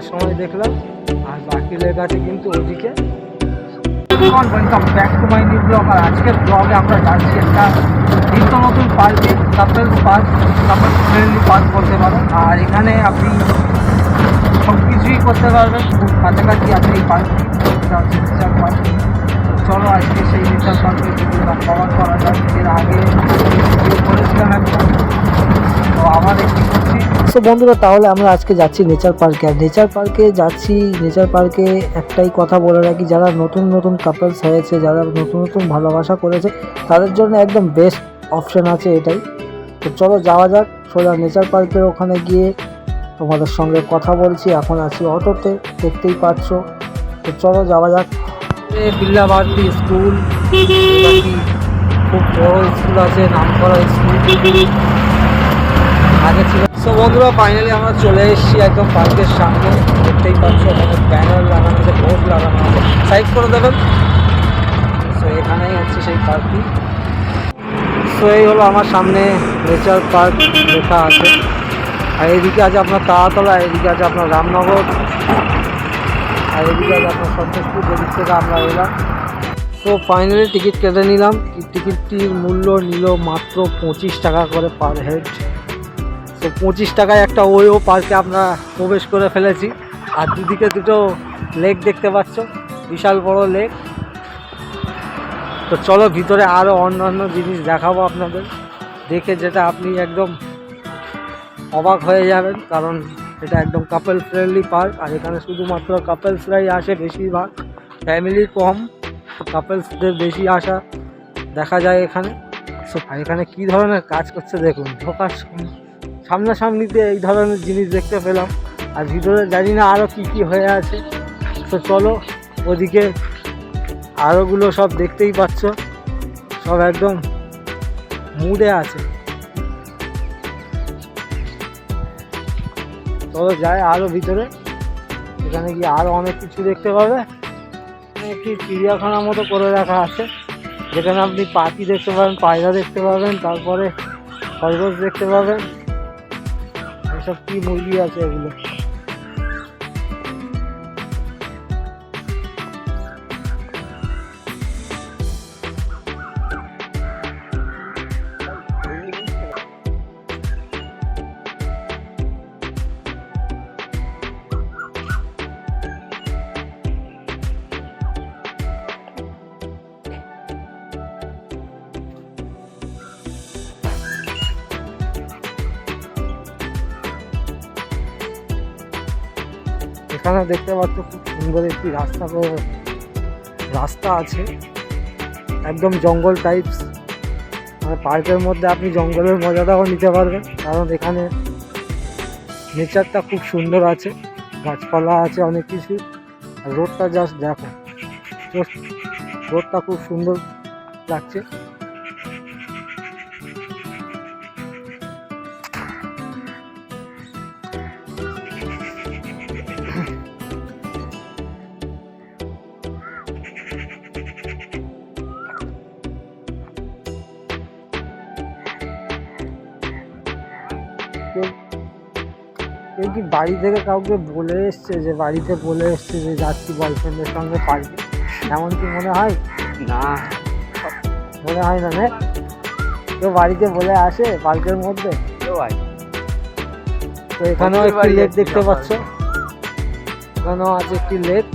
যাওয়ার সময় দেখলাম, আর বাকি আছে কিন্তু ওদিকে। ব্যাক টু মাই নিউ আর আজকের ব্লগে আমরা যাচ্ছি একটা নিত্য নতুন পার্কে couples park couples friendly park করতে পারো। আর এখানে আপনি সব কিছুই করতে পারবেন, খুব কাছাকাছি আছে এই পার্কটি নেচার পার্ক চলো আজকে সেই নেচার পার্কের ভিডিওটা কভার করা যাক। এর আগে করেছিলাম একটা তো একটি সো বন্ধুরা, তাহলে আমরা আজকে যাচ্ছি নেচার পার্কে আর নেচার পার্কে যাচ্ছি নেচার পার্কে একটাই কথা বলে রাখি, যারা নতুন নতুন কাপলস হয়েছে, যারা নতুন নতুন ভালোবাসা করেছে, তাদের জন্য একদম বেস্ট অপশন আছে এটাই। তো চলো যাওয়া যাক, সোজা নেচার পার্কের ওখানে গিয়ে তোমাদের সঙ্গে কথা বলছি। এখন আছি অটোতে, দেখতেই পাচ্ছ। তো চলো যাওয়া যাক। বিল্লা স্কুল খুব বড় স্কুল আছে নাম করা স্কুল ছিল সো বন্ধুরা ফাইনালি আমরা চলে এসেছি একদম পার্কের সামনে। দেখতেই পাচ্ছ, এখানে ব্যানার লাগানো আছে বোর্ড লাগানো আছে। সাইড করে দেবেন। সো এখানেই হচ্ছে সেই পার্কটি। সো এই হলো আমার সামনে নেচার পার্ক লেখা আছে। আর এদিকে আছে আপনার তারাতলা এদিকে আছে আপনার রামনগর। আর এদিকে আছে আপনার সন্তোষপুর, যেদিক থেকে আমরা এলাম। তো ফাইনালি টিকিট কেটে নিলাম। টিকিটটির মূল্য নিল মাত্র পঁচিশ টাকা করে পার হেড তো পঁচিশ টাকায় একটা ওয়ো পার্কে আমরা প্রবেশ করে ফেলেছি। আর দুদিকে দুটো লেক দেখতে পাচ্ছ, বিশাল বড় লেক। তো চলো ভিতরে আরও অন্যান্য জিনিস দেখাবো আপনাদের। দেখে যেটা আপনি একদম অবাক হয়ে যাবেন, কারণ এটা একদম কাপেল ফ্রেন্ডলি পার্ক আর এখানে শুধুমাত্র কাপেলসরাই আসে বেশিরভাগ ফ্যামিলি কম কাপেলসদের বেশি আসা দেখা যায় এখানে। সো এখানে কী ধরনের কাজ করছে দেখুন, ঢোকার সম- সামনাসামনিতে এই ধরনের জিনিস দেখতে পেলাম। আর ভিতরে জানি না আরও কী কী হয়ে আছে। তো চলো, ওদিকে আরোগুলো সব দেখতেই পাচ্ছ। সব একদম মুডে আছে। চলো যায় আরও ভিতরে। এখানে গিয়ে আরও অনেক কিছু দেখতে পাবে। একটি চিড়িয়াখানার মতো করে রাখা আছে। যেখানে আপনি পাখি দেখতে পাবেন, পায়রা দেখতে পাবেন, তারপরে খরগোশ দেখতে পাবেন। এসব কি মুরগি আছে এগুলো? এখানে দেখতে পাচ্ছ খুব সুন্দর একটি রাস্তা রাস্তা আছে। একদম জঙ্গল টাইপস মানে পার্কের মধ্যে আপনি জঙ্গলের মজাটাও নিতে পারবেন। কারণ এখানে নেচারটা খুব সুন্দর আছে। গাছপালা আছে অনেক কিছু। রোডটা জাস্ট দেখো। রোডটা খুব সুন্দর লাগছে। কেউ কি বাড়ি থেকে কাউকে বলে এসছে যে বাড়িতে বলে এসছে যে যাচ্ছি বয়ফ্রেন্ডের সঙ্গে পার্কে এমন কি মনে হয়? না। মনে হয় না কেউ বাড়িতে বলে আসে পার্কের মধ্যে? কেউ আয় তো এখানেও একটি লেক দেখতে। পাচ্ছ? এখানেও আছে একটি লেক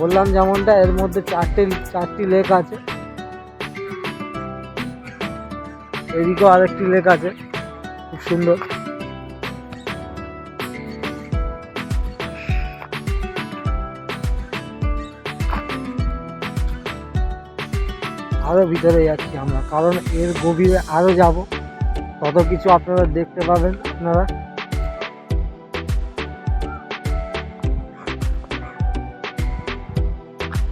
বললাম যেমনটা এর মধ্যে চারটে চারটি লেক আছে। এদিকেও আরেকটি লেক আছে। খুব সুন্দর। আরও ভিতরে যাচ্ছি আমরা, কারণ এর গভীরে আরও যাব। কত কিছু আপনারা দেখতে পাবেন আপনারা।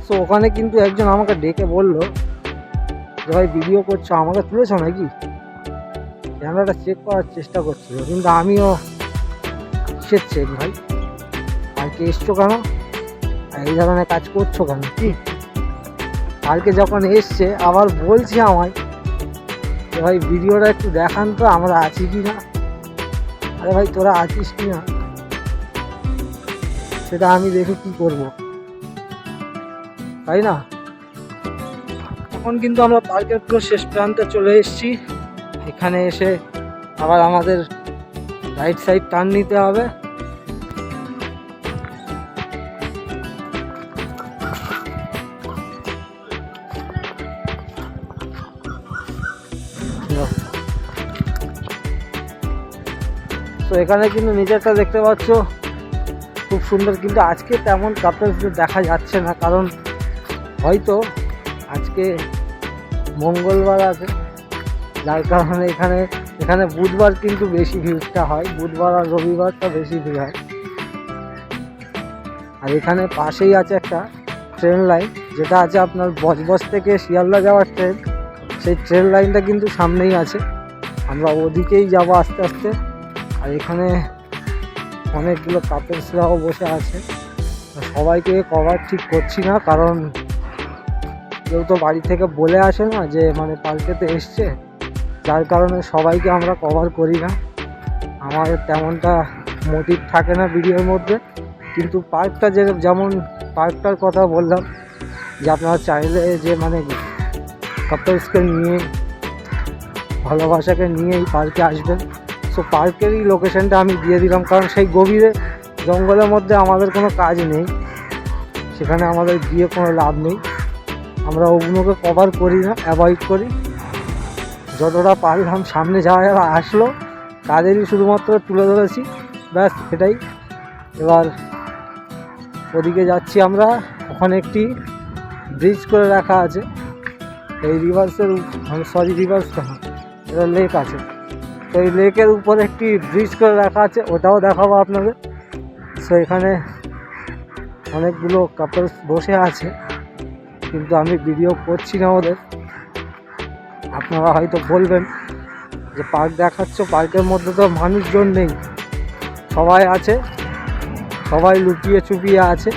সো ওখানে কিন্তু একজন আমাকে ডেকে বলল, যে ভাই ভিডিও করছ, আমাকে তুলেছো নাকি? ক্যামেরাটা চেক করার চেষ্টা করছিল কিন্তু আমিও কিসের চেক ভাই। আর কি এসছো কেন? এই ধরনের কাজ করছ কেন? কি? কালকে যখন এসছে, আবার বলছে আমায় ভাই, ভিডিওটা একটু দেখান তো, আমরা আছি কি না? আরে ভাই, তোরা আছিস কি না? সেটা আমি দেখে কি করব? তাই না? এখন কিন্তু আমরা পার্কের পুরো শেষ প্রান্তে চলে এসেছি। এখানে এসে আবার আমাদের রাইট সাইড টার্ন নিতে হবে। তো এখানে কিন্তু নিজেরটা দেখতে পাচ্ছ, খুব সুন্দর। কিন্তু আজকে তেমন কাপলসদের দেখা যাচ্ছে না, কারণ হয়তো আজকে মঙ্গলবার আছে। যার কারণে এখানে এখানে বুধবার কিন্তু বেশি ভিড়টা হয়। বুধবার আর রবিবারটা বেশি ভিড় হয়। আর এখানে পাশেই আছে একটা ট্রেন লাইন, যেটা আছে আপনার বজবজ থেকে শিয়ালদা যাওয়ার ট্রেন। সেই ট্রেন লাইনটা কিন্তু সামনেই আছে। আমরা ওদিকেই যাব আস্তে আস্তে। আর এখানে অনেকগুলো কাপলসরাও বসে আছে। সবাইকে কভার ঠিক করছি না, কারণ কেউ তো বাড়ি থেকে বলে আসে না যে মানে পার্কেতে এসছে। যার কারণে সবাইকে আমরা কভার করি না। আমাদের তেমনটা মোটিভ থাকে না ভিডিওর মধ্যে। কিন্তু পার্কটা যে যেমন পার্কটার কথা বললাম, যে আপনারা চাইলে যে মানে কাপলসকে নিয়ে, ভালোবাসাকে নিয়ে এই পার্কে আসবেন। সো পার্কেরই লোকেশনটা আমি দিয়ে দিলাম। কারণ সেই গভীরে জঙ্গলের মধ্যে আমাদের কোনো কাজ নেই। সেখানে আমাদের গিয়ে কোনো লাভ নেই। আমরা ওগুলোকে কভার করি না অ্যাভয়েড করি। যতটা পারলাম সামনে যারা যারা আসলো, তাদেরই শুধুমাত্র তুলে ধরেছি। ব্যাস সেটাই এবার ওদিকে যাচ্ছি আমরা। ওখানে একটি ব্রিজ করে রাখা আছে। এই রিভার্সের সরি রিভার্স এটা লেক আছে। তো এই লেকের উপরে একটি ব্রিজ করে রাখা আছে, ওটাও দেখাবো আপনাদের। সো এখানে অনেকগুলো কাপলস বসে আছে। কিন্তু আমি ভিডিও করছি না ওদের। আপনারা হয়তো বলবেন যে পার্ক দেখাচ্ছ, পার্কের মধ্যে তো মানুষজন নেই। সবাই আছে, সবাই লুকিয়ে চুপিয়ে আছে।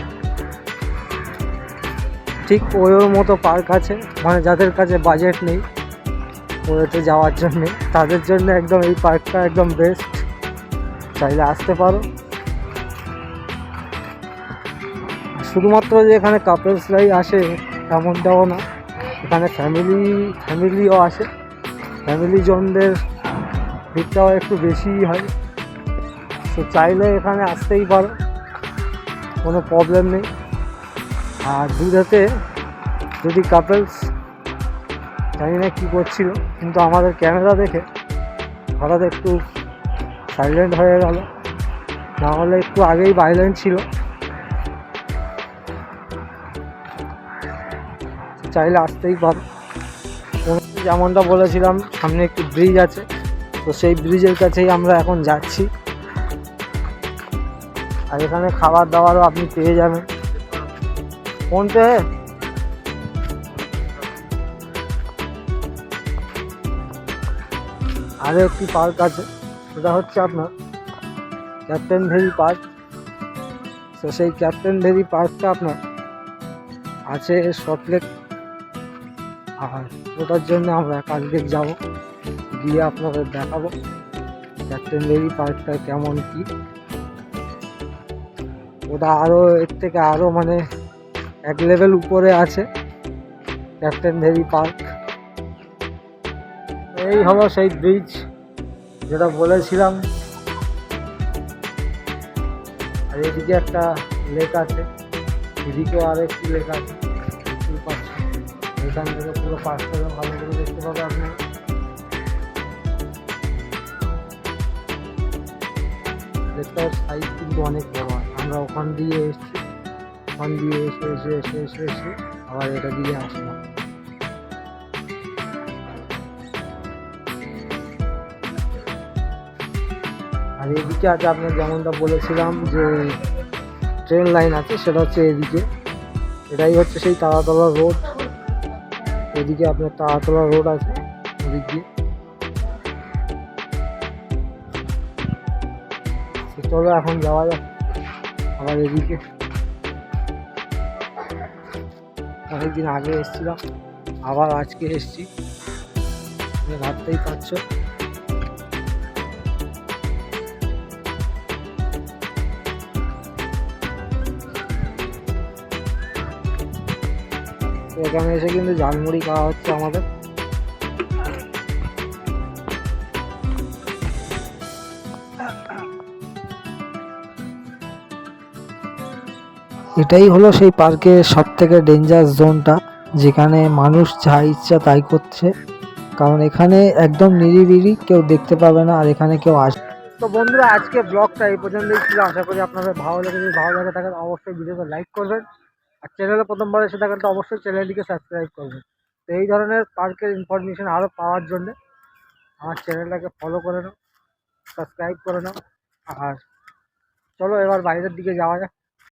ঠিক ওর মতো পার্ক আছে মানে যাদের কাছে বাজেট নেই ওয়েতে যাওয়ার জন্যে। তাদের জন্য একদম এই পার্কটা একদম বেস্ট চাইলে আসতে পারো। শুধুমাত্র যে এখানে কাপলসরাই আসে, তেমনটাও না। এখানে ফ্যামিলি ফ্যামিলিও আসে ফ্যামিলি জনদের ভিড়টাও একটু বেশিই হয়। তো চাইলে এখানে আসতেই পারো, কোনো প্রবলেম নেই। আর দুধাতে যদি কাপলস জানি না কী করছিল, কিন্তু আমাদের ক্যামেরা দেখে হঠাৎ একটু সাইলেন্ট হয়ে গেল। নাহলে একটু আগেই ভাইলেন্ট ছিল। চাইলে আসতেই পারো। যেমনটা বলেছিলাম, সামনে একটি ব্রিজ আছে। তো সেই ব্রিজের কাছেই আমরা এখন যাচ্ছি। আর এখানে খাবার দাবারও আপনি পেয়ে যাবেন। কোনতে আরও একটি পার্ক আছে। সেটা হচ্ছে আপনার ক্যাপ্টেন ভেরি পার্ক তো সেই ক্যাপ্টেন ভেরি পার্কটা আপনার আছে সল্টলেক আর ওটার জন্য আমরা কালকে যাব। গিয়ে আপনাদের দেখাবো ক্যাপ্টেন ভেরি পার্কটা কেমন কি। ওটা আরও এর থেকে আরও মানে এক লেভেল উপরে আছে ক্যাপ্টেন ভেরি পার্ক। এই হলো সেই ব্রিজ যেটা বলেছিলাম। আর এদিকে একটা লেক আছে, এদিকেও আর একটি লেক আছে। এখান থেকে পুরো পার্কটাকে ভালো করে দেখতে পাবে আপনারা লেকটার সাইজ কিন্তু অনেক বড়। আমরা ওখান দিয়ে এসেছি, ওখান দিয়ে এসে এসে এসে এসে এসে আবার এটা দিয়ে আসলাম। আর এদিকে আছে আপনার যেমনটা বলেছিলাম যে ট্রেন লাইন আছে, সেটা হচ্ছে এদিকে। এটাই হচ্ছে সেই তারাতলা রোড এদিকে আপনার তারাতলা রোড আছে, এদিক দিয়ে। চলো এখন যাওয়া যাক আবার এদিকে। অনেকদিন আগে এসেছিলাম, আবার আজকে এসছি। ভাবতেই পারছ। এখানে এসে কিন্তু ঝালমুড়ি খাওয়া হচ্ছে আমাদের। এটাই হলো সেই পার্কের সব থেকে ডেঞ্জার জোনটা যেখানে মানুষ যা ইচ্ছা তাই করছে। কারণ এখানে একদম নিরিবিলি কেউ দেখতে পাবে না আর এখানে কেউ আসে তো বন্ধুরা, আজকে ব্লগটা এই পর্যন্তই ছিল। আশা করি আপনাদের ভালো লেগে যদি ভালো লাগে থাকেন অবশ্যই ভিডিওটা লাইক করবেন। আর চ্যানেলে প্রথমবার এসে থাকেন তো অবশ্যই চ্যানেলটিকে সাবস্ক্রাইব করবেন। তো এই ধরনের পার্কের ইনফরমেশান আরও পাওয়ার জন্যে আমার চ্যানেলটাকে ফলো করে নাও সাবস্ক্রাইব করে নাও, আর চলো এবার বাইরের দিকে যাওয়া যাক।